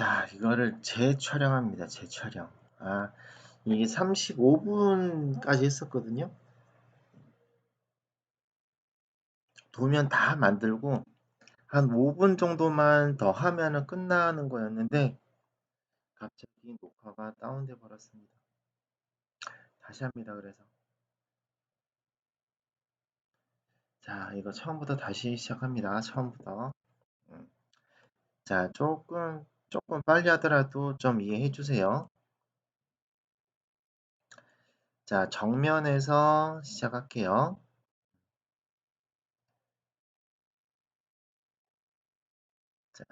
자, 이거를 재촬영합니다. 재촬영. 아, 이게 35분까지 했었거든요. 도면 다 만들고 한 5분 정도만 더 하면은 끝나는 거였는데 갑자기 녹화가 다운돼 버렸습니다. 다시 합니다. 그래서 자, 이거 처음부터 다시 시작합니다. 처음부터. 음. 자, 조금 조금 빨리 하더라도 좀 이해해 주세요. 자, 정면에서 시작할게요. 자,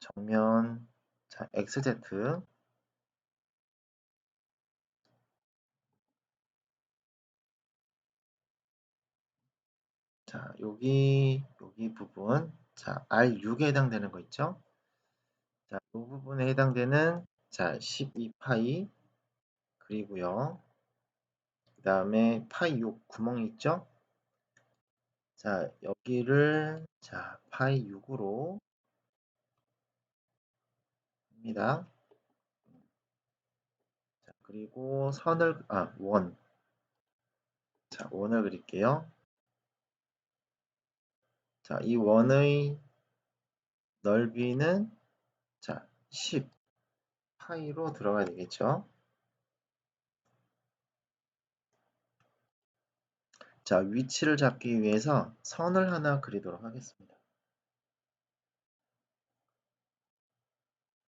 정면, 자, XZ. 자, 여기, 여기 부분. 자, R6에 해당되는 거 있죠? 자, 이 부분에 해당되는, 자, 12파이. 그리고요. 그 다음에 파이 6 구멍이 있죠? 자, 여기를, 자, 파이 6으로 합니다. 자, 그리고 선을, 아, 원. 자, 원을 그릴게요. 자, 이 원의 넓이는 자, 10 파이로 들어가야 되겠죠. 자, 위치를 잡기 위해서 선을 하나 그리도록 하겠습니다.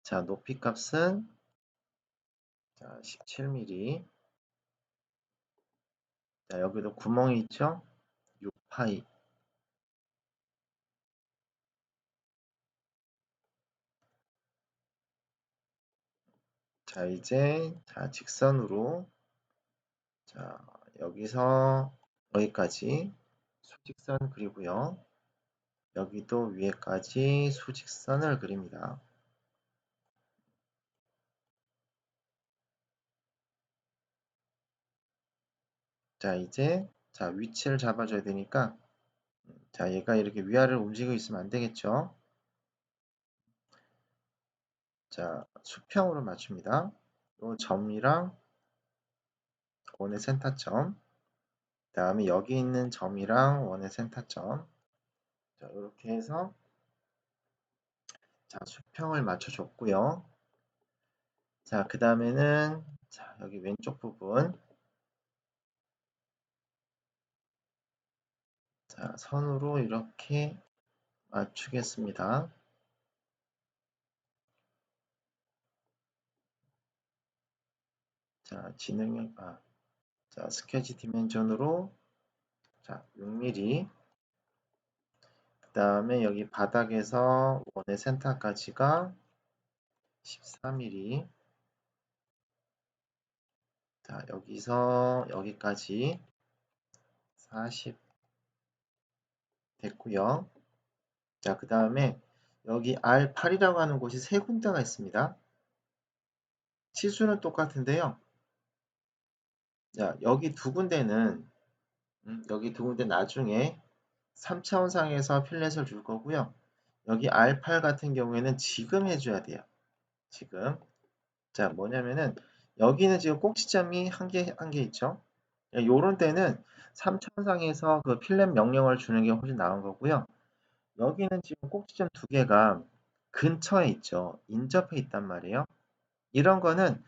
자, 높이 값은 자, 17mm. 자, 여기도 구멍이 있죠? 6파이. 자, 이제 자, 직선으로 자, 여기서 여기까지 수직선 그리고요. 여기도 위에까지 수직선을 그립니다. 자, 이제 자, 위치를 잡아줘야 되니까 자, 얘가 이렇게 위아래로 움직이고 있으면 안 되겠죠? 자, 수평으로 맞춥니다. 이 점이랑 원의 센터점, 그 다음에 여기 있는 점이랑 원의 센터점, 자, 이렇게 해서 자, 수평을 맞춰줬고요. 자, 그 다음에는 자, 여기 왼쪽 부분 자, 선으로 이렇게 맞추겠습니다. 자, 진행, 아, 자, 스케치 디멘전으로 자, 6mm 그 다음에 여기 바닥에서 원의 센터까지가 14mm 자, 여기서 여기까지 40 됐고요. 자, 그 다음에 여기 R8이라고 하는 곳이 세 군데가 있습니다. 치수는 똑같은데요. 자, 여기 두 군데는 음, 여기 두 군데 나중에 3차원상에서 필렛을 줄 거고요. 여기 R8 같은 경우에는 지금 해줘야 돼요. 지금. 자, 뭐냐면은 여기는 지금 꼭지점이 한 개, 한 개 있죠. 요런 때는 3차원상에서 그 필렛 명령을 주는 게 훨씬 나은 거고요. 여기는 지금 꼭지점 두 개가 근처에 있죠. 인접해 있단 말이에요. 이런 거는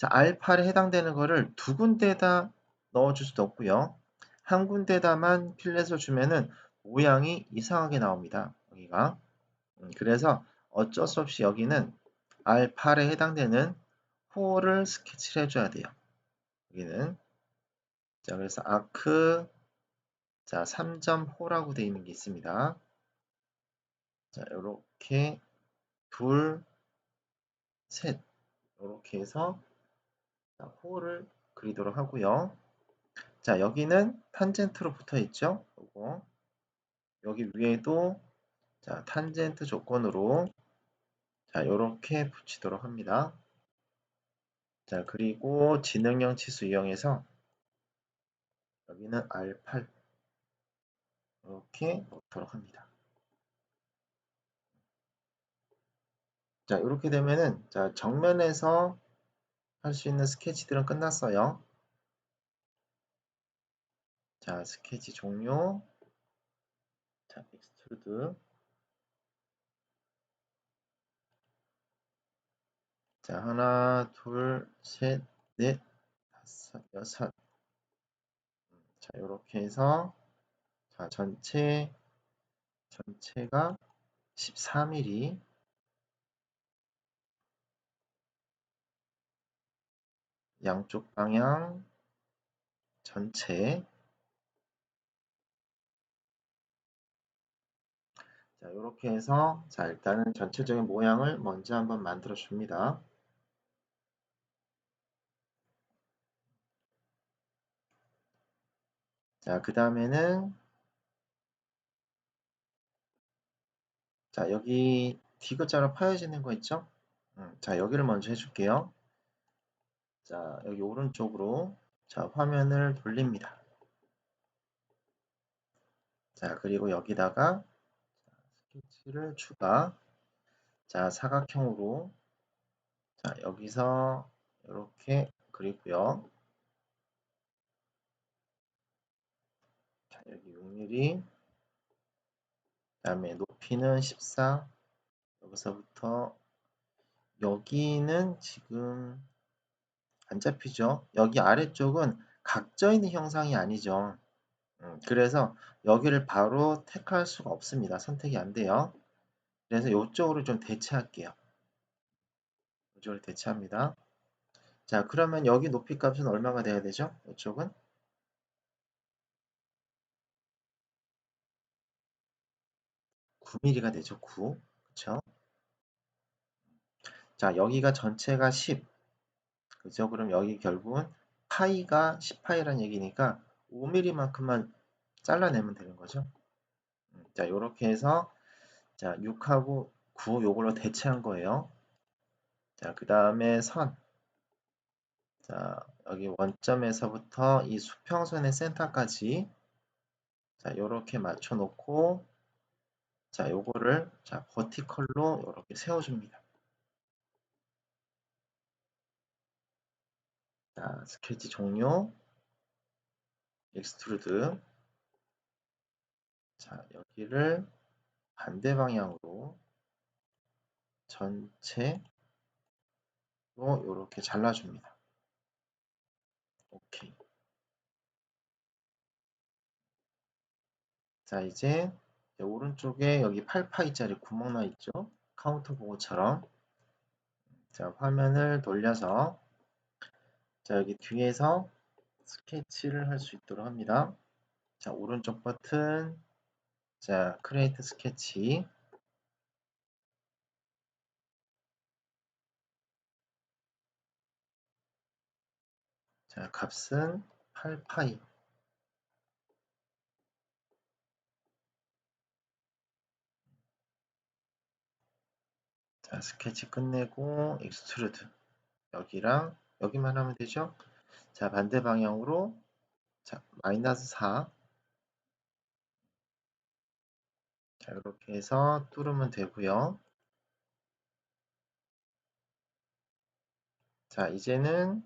자, R8에 해당되는 거를 두 군데다 넣어줄 수도 없고요. 한 군데다만 필렛을 주면은 모양이 이상하게 나옵니다. 여기가. 음, 그래서 어쩔 수 없이 여기는 R8에 해당되는 호를 스케치를 해줘야 돼요. 여기는. 자, 그래서 아크, 자, 3점 호라고 되어 있는 게 있습니다. 자, 이렇게 둘, 셋. 이렇게 해서 자, 호를 그리도록 하고요. 자, 여기는 탄젠트로 붙어 있죠? 요거. 여기 위에도 자, 탄젠트 조건으로 자, 이렇게 붙이도록 합니다. 자, 그리고 지능형 치수 이용해서 여기는 R8 이렇게 넣도록 합니다. 자, 이렇게 되면은 자, 정면에서 할 수 있는 스케치들은 끝났어요. 자, 스케치 종료. 자, 익스트루드. 자, 하나, 둘, 셋, 넷, 다섯, 여섯. 자, 이렇게 해서 자, 전체 전체가 14mm 양쪽 방향 전체 자, 이렇게 해서 자, 일단은 전체적인 모양을 먼저 한번 만들어 줍니다. 자, 그 다음에는 자, 여기 D글자로 파여지는 거 있죠? 음, 자, 여기를 먼저 해줄게요. 자, 여기 오른쪽으로 자, 화면을 돌립니다. 자, 그리고 여기다가 스케치를 추가. 자, 사각형으로 자, 여기서 이렇게 그리고요. 자, 여기 6mm. 그다음에 높이는 14. 여기서부터 여기는 지금 안 잡히죠. 여기 아래쪽은 각져 있는 형상이 아니죠. 음, 그래서 여기를 바로 택할 수가 없습니다. 선택이 안 돼요. 그래서 이쪽으로 좀 대체할게요. 이쪽을 대체합니다. 자, 그러면 여기 높이 값은 얼마가 돼야 되죠? 이쪽은 9mm가 되죠. 9. 그쵸? 자, 여기가 전체가 10. 그죠? 그럼 여기 결국은 파이가 10파이라는 얘기니까 5mm만큼만 잘라내면 되는 거죠. 음, 자, 이렇게 해서 자, 6하고 9 요걸로 대체한 거예요. 자, 그 다음에 선. 자, 여기 원점에서부터 이 수평선의 센터까지 자, 요렇게 맞춰 놓고 자, 요거를 자, 버티컬로 요렇게 세워 줍니다. 자, 스케치 종료. 익스트루드. 자, 여기를 반대 방향으로 전체로 이렇게 잘라줍니다. 오케이. 자, 이제 오른쪽에 여기 8파이짜리 구멍 나 있죠? 카운터 보고처럼. 자, 화면을 돌려서 자, 여기 뒤에서 스케치를 할 수 있도록 합니다. 자, 오른쪽 버튼. 자, 크리에이트 스케치 자, 값은 8파이. 자, 스케치 끝내고 익스트루드 여기랑 여기만 하면 되죠? 자, 반대 방향으로 자, 마이너스 4 자, 이렇게 해서 뚫으면 되고요. 자, 이제는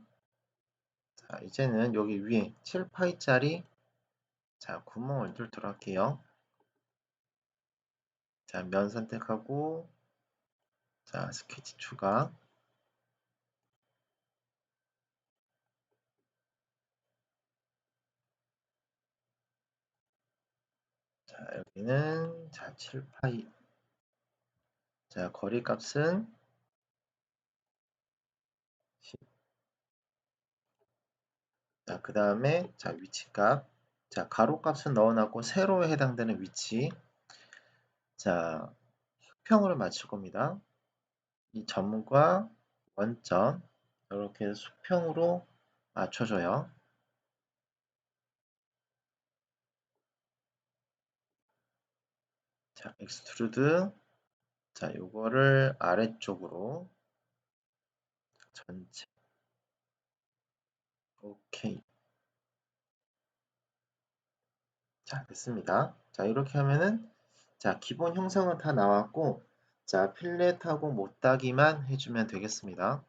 자, 이제는 여기 위에 7파이짜리 자, 구멍을 뚫도록 할게요. 자, 면 선택하고 자, 스케치 추가 자, 여기는 자, 7파이. 자, 거리 값은 10 자, 그 다음에 자, 위치 값. 자, 가로 값은 넣어놨고 세로에 해당되는 위치. 자, 수평으로 맞출 겁니다. 이 점과 원점. 이렇게 수평으로 맞춰줘요. 자, 익스트루드 자, 요거를 아래쪽으로 전체 오케이 자, 됐습니다. 자, 이렇게 하면은 자, 기본 형상은 다 나왔고 자, 필렛하고 못따기만 해주면 되겠습니다.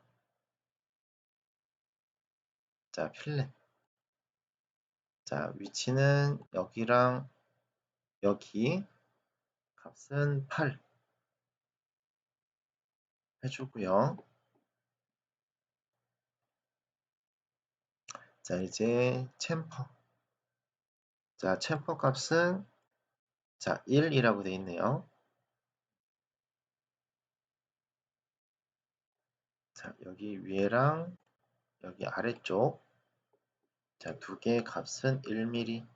자, 필렛. 자, 위치는 여기랑 여기 값은 8 해주고요. 자, 이제 챔퍼. 자, 챔퍼 값은 자, 1이라고 되어 있네요. 자, 여기 위에랑 여기 아래쪽 자, 두 개의 값은 1mm.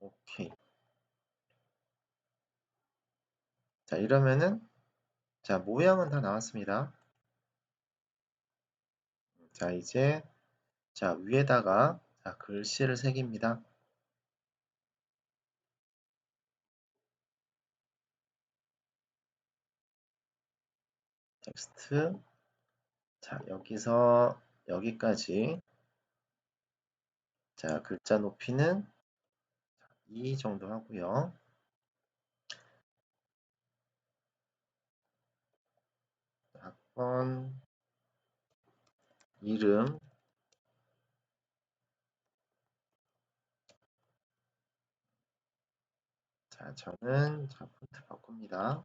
오케이. 자, 이러면은 자, 모양은 다 나왔습니다. 자, 이제 자, 위에다가 자, 글씨를 새깁니다. 텍스트 자, 여기서 여기까지 자, 글자 높이는 2 정도 하고요. 학번 이름 자, 저는 자, 폰트 바꿉니다.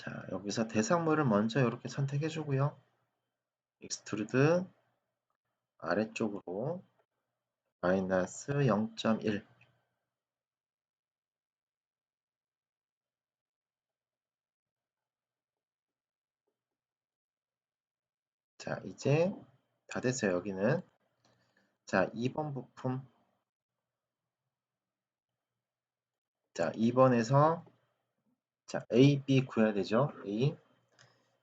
자, 여기서 대상물을 먼저 이렇게 선택해 주고요. 익스트루드 아래쪽으로 마이너스 0.1 자, 이제 다 됐어요. 여기는 자, 2번 부품 자, 2번에서 자, A, B 구해야 되죠. A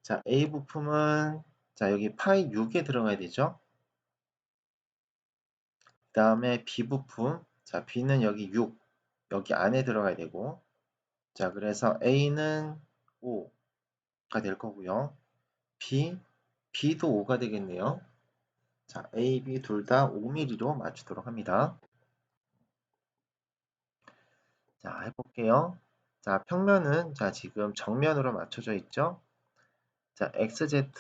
자, A 부품은 자, 여기 파이 6에 들어가야 되죠. 그 다음에 B 부품 자, B는 여기 6 여기 안에 들어가야 되고 자, 그래서 A는 5가 될 거고요. B, B도 5가 되겠네요. 자, A, B 둘 다 5mm로 맞추도록 합니다. 자, 해볼게요. 자, 평면은 자, 지금 정면으로 맞춰져 있죠? 자, XZ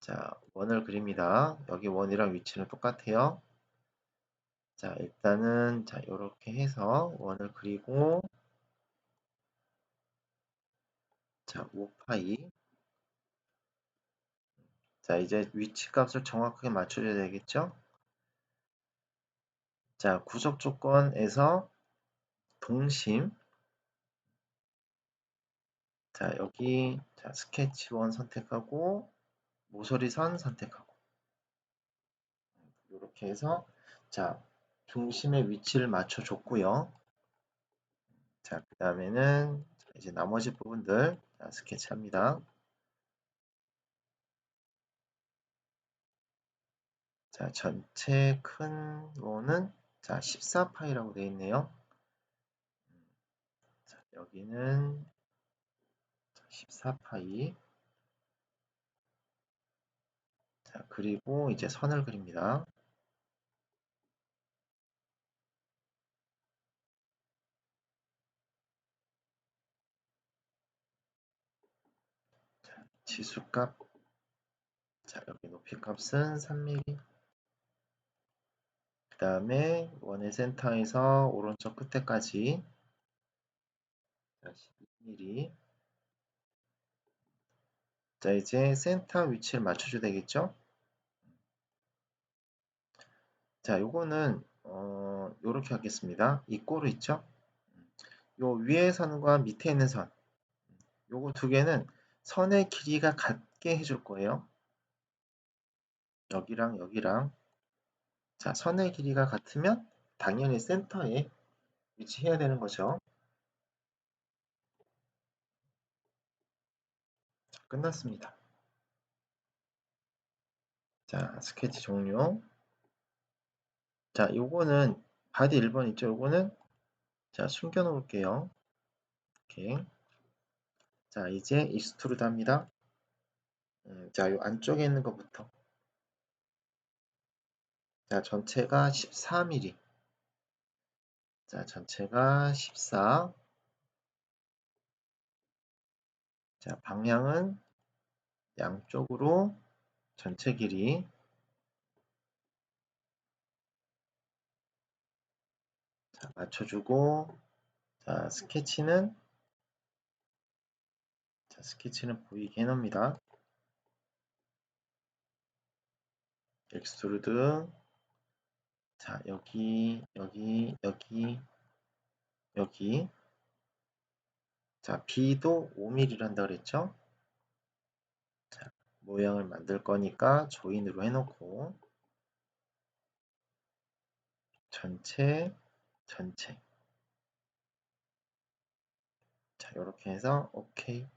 자, 원을 그립니다. 여기 원이랑 위치는 똑같아요. 자, 일단은 자, 이렇게 해서 원을 그리고 자, 5파이 자, 이제 위치 값을 정확하게 맞춰줘야 되겠죠? 자, 구속 조건에서 동심 자, 여기 자, 스케치 원 선택하고 모서리선 선택하고 이렇게 해서 자, 중심의 위치를 맞춰 줬고요. 자, 그 다음에는 이제 나머지 부분들 자, 스케치합니다. 자, 전체 큰 거는 자, 14파이라고 되어 있네요. 자, 여기는 14파이. 자, 그리고 이제 선을 그립니다. 자, 지수값. 자, 여기 높이 값은 3mm. 그 다음에 원의 센터에서 오른쪽 끝에까지 12mm. 자, 이제 센터 위치를 맞춰줘야 되겠죠? 자, 요거는 어, 요렇게 하겠습니다. 이 꼬르 있죠? 요 위에 선과 밑에 있는 선. 요거 두 개는 선의 길이가 같게 해줄 거예요. 여기랑 여기랑 자, 선의 길이가 같으면 당연히 센터에 위치해야 되는 거죠. 자, 끝났습니다. 자, 스케치 종료. 자, 요거는 바디 1번 있죠? 요거는 자, 숨겨 놓을게요. 이렇게. 자, 이제 익스트루드 합니다. 음, 자, 이 안쪽에 있는 것부터. 자, 전체가 14mm. 자, 전체가 14. 자, 방향은 양쪽으로 전체 길이 자, 맞춰주고 자, 스케치는 자, 스케치는 보이게 해놓습니다. 엑스트루드 자, 여기, 여기, 여기, 여기. 자, B도 5mm란다 그랬죠? 자, 모양을 만들 거니까 조인으로 해놓고 전체, 전체. 자, 이렇게 해서 OK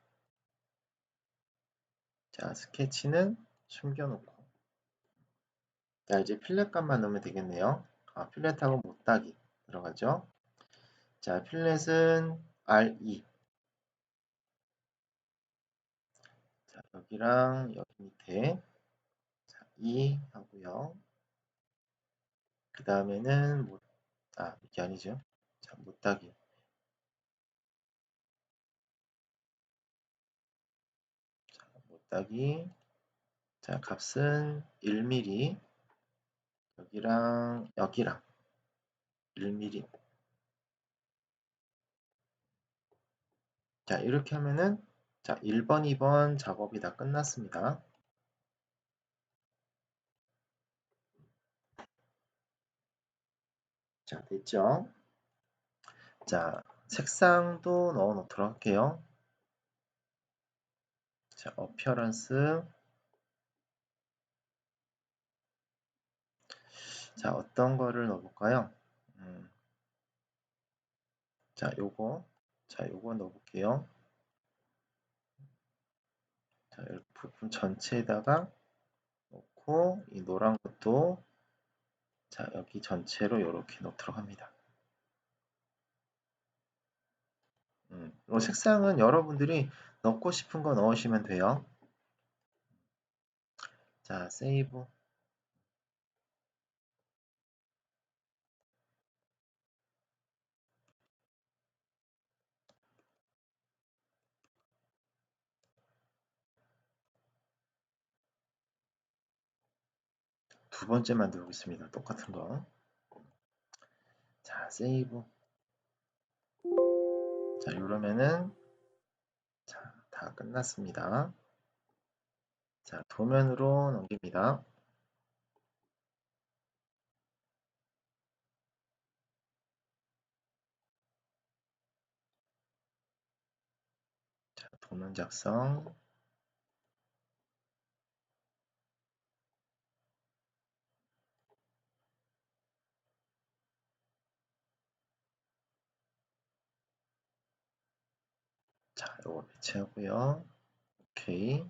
자, 스케치는 숨겨놓고 자, 이제 필렛 값만 넣으면 되겠네요. 아, 필렛하고 못따기 들어가죠. 자, 필렛은 R2 자, 여기랑 여기 밑에 자, 2 하고요. 그 다음에는 못, 아, 이게 아니죠. 자, 못따기 자, 못따기 자, 값은 1mm 여기랑 여기랑. 1mm 자 이렇게 하면은 자 1번 2번 작업이 다 끝났습니다. 자 됐죠? 자 색상도 넣어 놓도록 할게요. 자 어피어런스 자 어떤 거를 넣어볼까요 음. 자 요거 자 요거 넣어볼게요 자, 이 부분 전체에다가 놓고 이 노란 것도 자 여기 전체로 이렇게 넣도록 합니다. 음, 이 색상은 여러분들이 넣고 싶은 거 넣으시면 돼요. 자 세이브 두 번째 만들겠습니다. 똑같은 거. 자, 세이브. 자, 이러면은 자, 다 끝났습니다. 자, 도면으로 넘깁니다. 자, 도면 작성. 자, 이거 배치하고요. 오케이.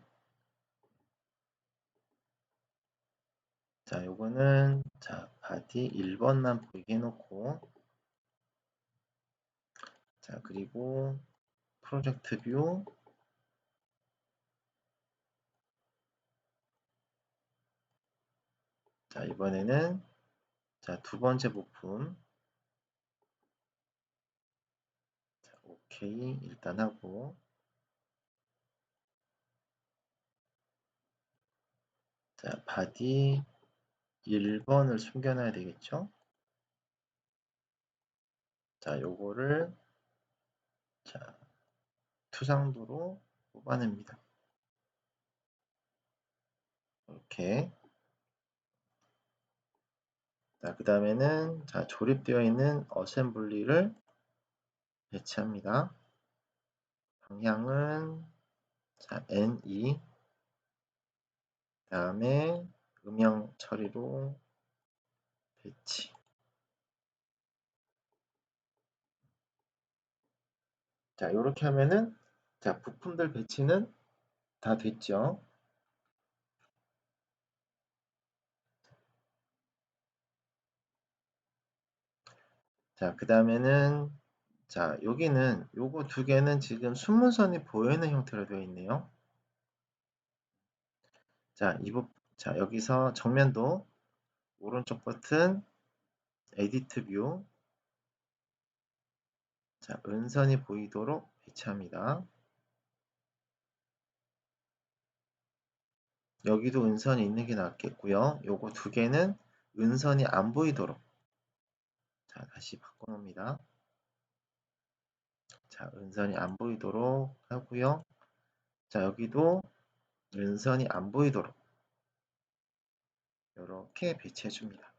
자, 요거는 자, 바디 1번만 보이게 해놓고 자, 그리고 프로젝트 뷰 자, 이번에는 자, 두 번째 부품 자, 오케이 일단 하고 자, 바디 1번을 숨겨놔야 되겠죠? 자, 요거를 자, 투상도로 뽑아냅니다. 이렇게 자, 그 다음에는 자, 조립되어 있는 어셈블리를 배치합니다. 방향은 자, N2 다음에 음영 처리로 배치. 자 이렇게 하면은 자 부품들 배치는 다 됐죠? 자 그 다음에는 자, 여기는 요거 두 개는 지금 순문선이 보이는 형태로 되어 있네요. 자, 이 부, 자, 여기서 정면도 오른쪽 버튼 에디트 뷰 자, 은선이 보이도록 배치합니다. 여기도 은선이 있는 게 낫겠고요. 요거 두 개는 은선이 안 보이도록 자, 다시 바꿔 놓습니다. 자, 은선이 안 보이도록 하고요. 자, 여기도 은선이 안 보이도록 이렇게 배치해 줍니다.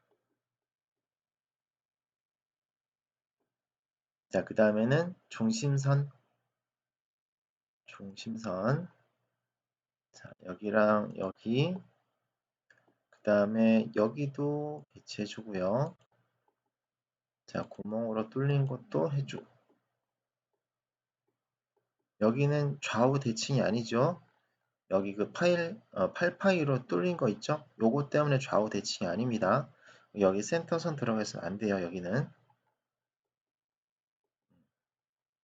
자, 그 다음에는 중심선 중심선 자, 여기랑 여기 그 다음에 여기도 배치해 주고요. 자, 구멍으로 뚫린 것도 해주고 여기는 좌우 대칭이 아니죠. 여기 그 파일 어, 8파이로 뚫린 거 있죠? 요거 때문에 좌우 대칭이 아닙니다. 여기 센터선 들어가서 안 돼요. 여기는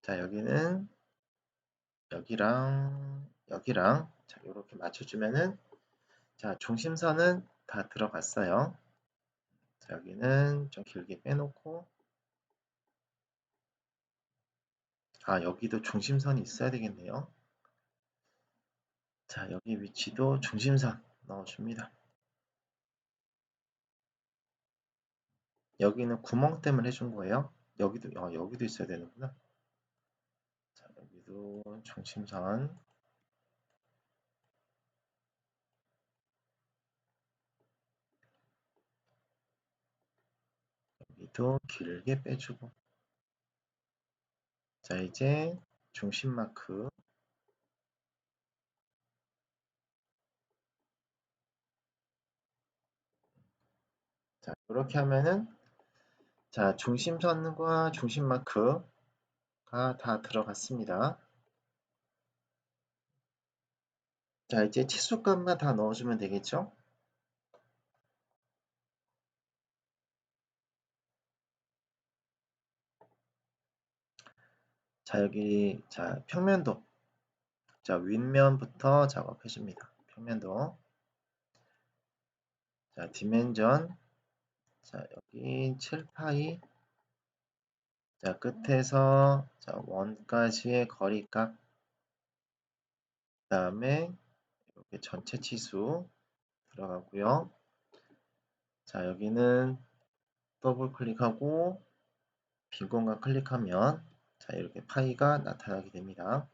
자 여기는 여기랑 여기랑 자 이렇게 맞춰주면은 자 중심선은 다 들어갔어요. 자 여기는 좀 길게 빼놓고 아 여기도 중심선이 있어야 되겠네요. 자, 여기 위치도 중심선 넣어줍니다. 여기는 구멍 때문에 해준 거예요. 여기도, 어, 여기도 있어야 되는구나. 자, 여기도 중심선. 여기도 길게 빼주고. 자, 이제 중심 마크 자, 이렇게 하면은 자, 중심선과 중심 마크가 다 들어갔습니다. 자, 이제 치수값만 다 넣어주면 되겠죠? 자, 여기 자, 평면도. 자, 윗면부터 작업해 줍니다. 평면도. 자, 디멘전. 자, 여기 7파이. 자, 끝에서 자, 원까지의 거리값. 그 다음에 이렇게 전체 치수 들어가고요. 자, 여기는 더블 클릭하고 빈 공간 클릭하면 자, 이렇게 파이가 나타나게 됩니다.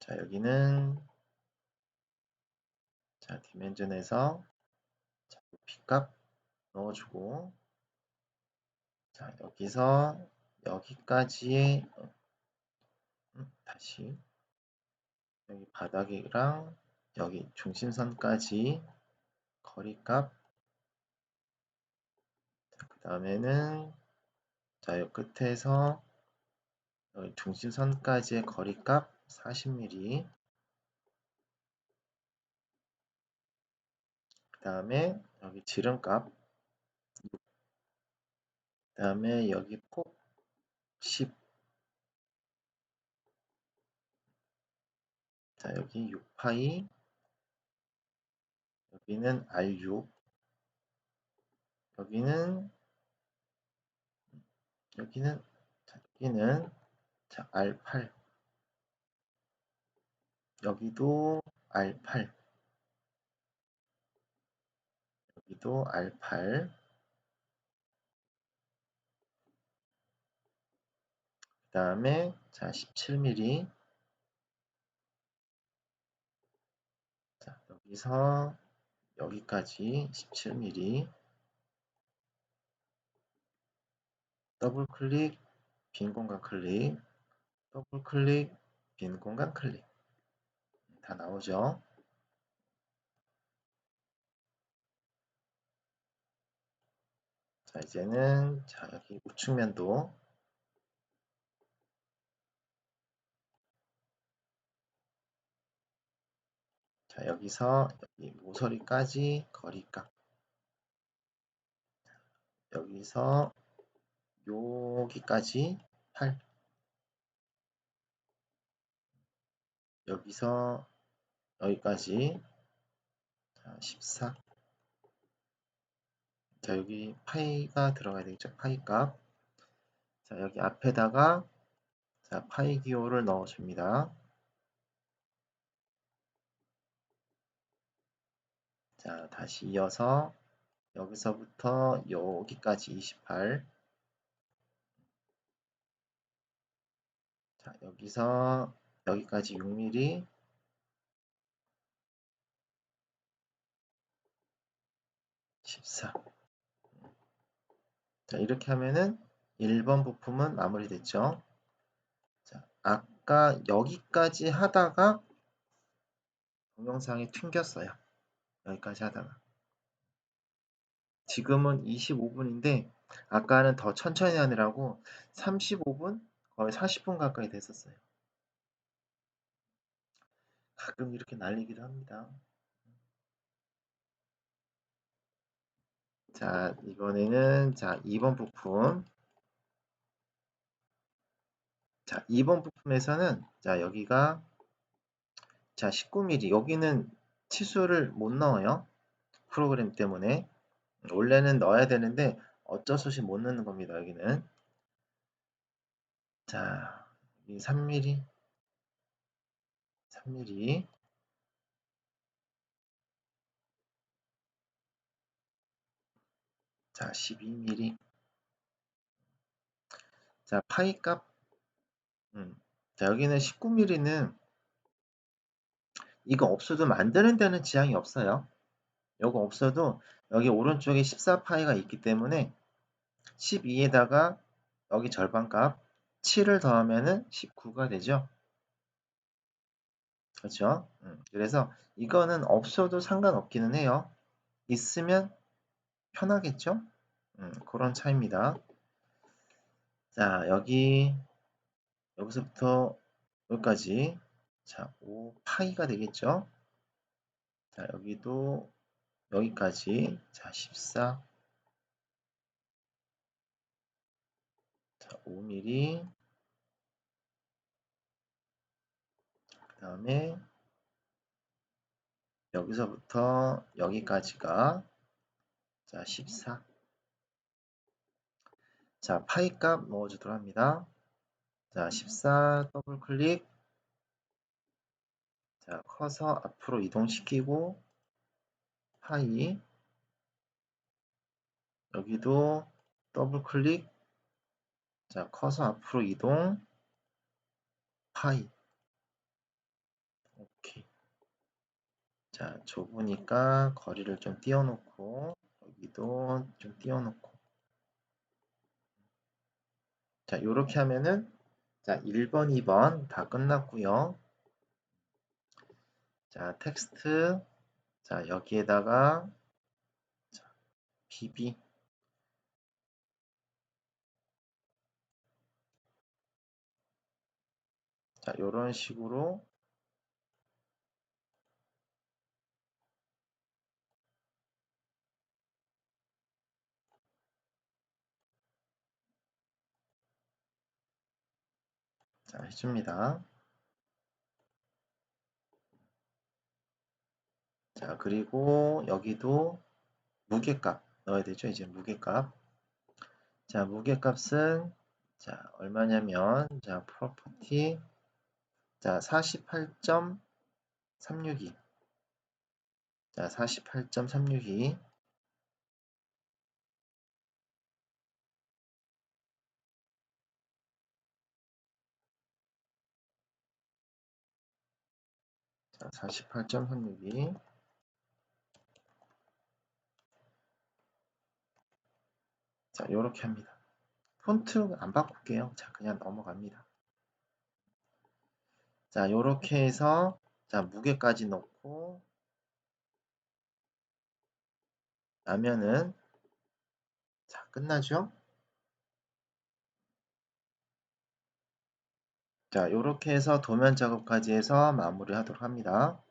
자, 여기는 자, 디멘전에서 자, B값 넣어주고 자, 여기서 여기까지의 음, 다시 여기 바닥이랑 여기 중심선까지 거리값 그 다음에는 자, 이 끝에서 여기 중심선까지의 거리값 40mm 그 다음에 여기 지름값 그 다음에 여기 폭 10. 자, 여기 6파이. 여기는 R6. 여기는, 여기는, 자, 여기는, 자, R8. 여기도 R8. 여기도 R8. 그 다음에, 자, 17mm. 자, 여기서 여기까지 17mm. 더블 클릭, 빈 공간 클릭, 더블 클릭, 빈 공간 클릭. 다 나오죠. 자, 이제는 자, 여기 우측면도 자, 여기서 여기 모서리까지 거리값 여기서 여기까지 8 여기서 여기까지 자, 14 자, 여기 파이가 들어가야 되겠죠. 파이 값. 자, 여기 앞에다가 자, 파이 기호를 넣어줍니다. 자, 다시 이어서 여기서부터 여기까지 28 자, 여기서 여기까지 6mm 14 자, 이렇게 하면은 1번 부품은 마무리됐죠. 자, 아까 여기까지 하다가 동영상이 튕겼어요. 여기까지 하다가. 지금은 25분인데 아까는 더 천천히 하느라고 35분 거의 40분 가까이 됐었어요. 가끔 이렇게 날리기도 합니다. 자, 이번에는 자, 2번 부품. 자, 2번 부품에서는 자, 여기가 자, 19mm. 여기는 치수를 못 넣어요. 프로그램 때문에. 원래는 넣어야 되는데 어쩔 수 없이 못 넣는 겁니다. 여기는. 자, 이 3mm. 3mm. 자, 12mm. 자, 파이 값. 음. 자, 여기는 19mm는 이거 없어도 만드는 데는 지장이 없어요. 이거 없어도 여기 오른쪽에 14파이가 있기 때문에 12에다가 여기 절반값 7을 더하면은 19가 되죠. 그렇죠? 음, 그래서 이거는 없어도 상관없기는 해요. 있으면 편하겠죠? 음, 그런 차이입니다. 자, 여기 여기서부터 여기까지 자, 5파이가 되겠죠? 자, 여기도 여기까지 자, 14 자, 5mm 그 다음에 여기서부터 여기까지가 자, 14 자, 파이 값 넣어주도록 합니다. 자, 14 더블 클릭. 자, 커서 앞으로 이동시키고 파이. 여기도 더블 클릭. 자, 커서 앞으로 이동. 파이 자, 좁으니까 거리를 좀 띄워놓고 여기도 좀 띄워놓고. 자, 요렇게 하면은 자, 1번, 2번 다 끝났고요. 자, 텍스트. 자, 여기에다가 자, BB 자, 요런 식으로 자, 해줍니다. 자, 그리고 여기도 무게값 넣어야 되죠. 이제 무게값. 자, 무게값은 자, 얼마냐면 자, 프로퍼티 자, 48.362 자, 48.362 자, 48.362 자, 요렇게 합니다. 폰트 안 바꿀게요. 자, 그냥 넘어갑니다. 자, 요렇게 해서 자, 무게까지 넣고 나면은 자, 끝나죠? 자, 요렇게 해서 도면 작업까지 해서 마무리하도록 합니다.